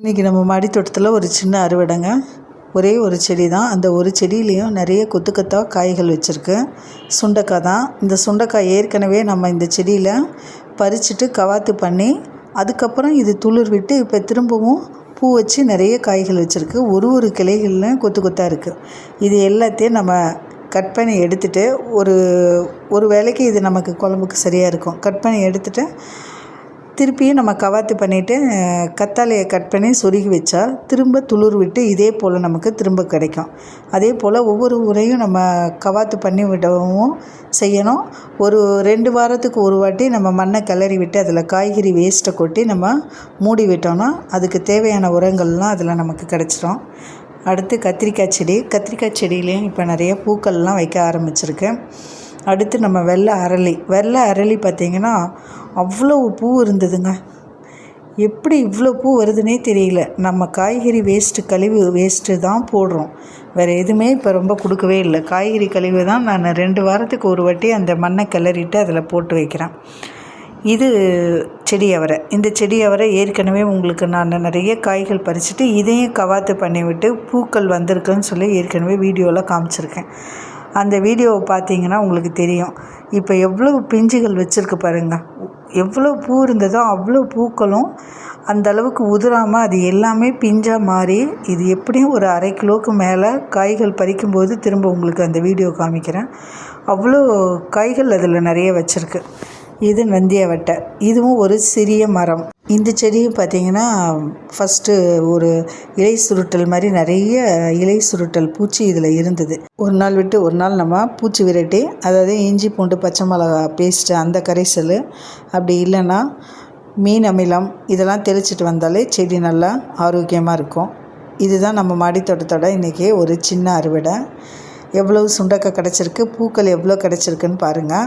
இன்றைக்கி நம்ம மாடி தோட்டத்தில் ஒரு சின்ன அறுவடைங்க. ஒரே ஒரு செடி தான் அந்த ஒரு செடியிலையும் நிறைய கொத்து கொத்தாக காய்கள் வச்சுருக்கு. சுண்டைக்காய் தான். இந்த சுண்டைக்காய் ஏற்கனவே நம்ம இந்த செடியில் பறிச்சுட்டு கவாத்து பண்ணி அதுக்கப்புறம் இது துளிர் விட்டு இப்போ திரும்பவும் பூ வச்சு நிறைய காய்கள் வச்சுருக்கு. ஒரு ஒரு கிளைகள்லையும் கொத்து கொத்தாக இருக்குது இது எல்லாத்தையும் நம்ம கட் பண்ணி எடுத்துகிட்டு ஒரு ஒரு வேளைக்கு இது நமக்கு குழம்புக்கு சரியாக இருக்கும். கட் பண்ணி எடுத்துகிட்டு திருப்பியும் நம்ம கவாத்து பண்ணிவிட்டு கத்தாழையை கட் பண்ணி சொருகி வச்சா திரும்ப துளிர் விட்டு இதே போல் நமக்கு திரும்ப கிடைக்கும். அதே போல் ஒவ்வொரு முறையும் நம்ம கவாத்து பண்ணி விடவும் செய்யணும். ஒரு ரெண்டு வாரத்துக்கு ஒரு வாட்டி நம்ம மண்ணை கிளறி விட்டு அதில் காய்கறி வேஸ்ட்டை கொட்டி நம்ம மூடி விட்டோம்னா அதுக்கு தேவையான உரங்கள்லாம் அதில் நமக்கு கிடச்சிரும். அடுத்து கத்திரிக்காய் செடி. கத்திரிக்காய் செடியிலையும் இப்போ நிறைய பூக்கள்லாம் வைக்க ஆரம்பிச்சிருக்கேன் அடுத்து நம்ம வெள்ளை அரளி. வெள்ளை அரளி பார்த்திங்கன்னா அவ்வளோ பூ இருந்ததுங்க. எப்படி இவ்வளோ பூ வருதுன்னே தெரியல. நம்ம காய்கறி வேஸ்ட்டு கழிவு வேஸ்ட்டு தான் போடுறோம். வேறு எதுவுமே இப்போ ரொம்ப கொடுக்கவே இல்லை. காய்கறி கழிவு தான் நான் ரெண்டு வாரத்துக்கு ஒரு வாட்டி அந்த மண்ணை கிளறிட்டு அதில் போட்டு வைக்கிறேன். இது செடி அவரை. இந்த செடி அவரை ஏற்கனவே உங்களுக்கு நான் நிறைய காய்கள் பறிச்சுட்டு இதையும் கவாத்து பண்ணிவிட்டு பூக்கள் வந்திருக்குன்னு சொல்லி ஏற்கனவே வீடியோவில் காமிச்சிருக்கேன். அந்த வீடியோவை பார்த்தீங்கன்னா உங்களுக்கு தெரியும். இப்போ எவ்வளோ பிஞ்சுகள் வச்சுருக்கு பாருங்கள் எவ்வளோ பூ இருந்ததோ அவ்வளோ பூக்களும் அந்த அளவுக்கு உதிராமல் அது எல்லாமே பிஞ்சாக மாறி இது எப்படியும் ஒரு அரை கிலோவுக்கு மேலே காய்கள் பறிக்கும்போது திரும்ப உங்களுக்கு அந்த வீடியோ காமிக்கிறேன். அவ்வளோ காய்கள் அதில் நிறைய வச்சுருக்கு. இது நந்தியவட்டை. இதுவும் ஒரு சிறிய மரம். இந்த செடியும் பார்த்திங்கன்னா ஃபஸ்ட்டு ஒரு இலை சுருட்டல் மாதிரி நிறைய இலை சுருட்டல் பூச்சி இதில் இருந்தது. ஒரு நாள் விட்டு ஒரு நாள் நம்ம பூச்சி விரட்டி அதாவது இஞ்சி பூண்டு பச்சை மிளகா பேஸ்ட்டு அந்த கரைசல் அப்படி இல்லைன்னா மீன் அமிலம் இதெல்லாம் தெளிச்சிட்டு வந்தாலே செடி நல்லா ஆரோக்கியமாக இருக்கும். இதுதான் நம்ம மாடித்தோட்டத்தோட இன்றைக்கி ஒரு சின்ன அறுவடை. எவ்வளோ சுண்டக்காய் கிடச்சிருக்கு பூக்கள் எவ்வளோ கிடச்சிருக்குன்னு பாருங்கள்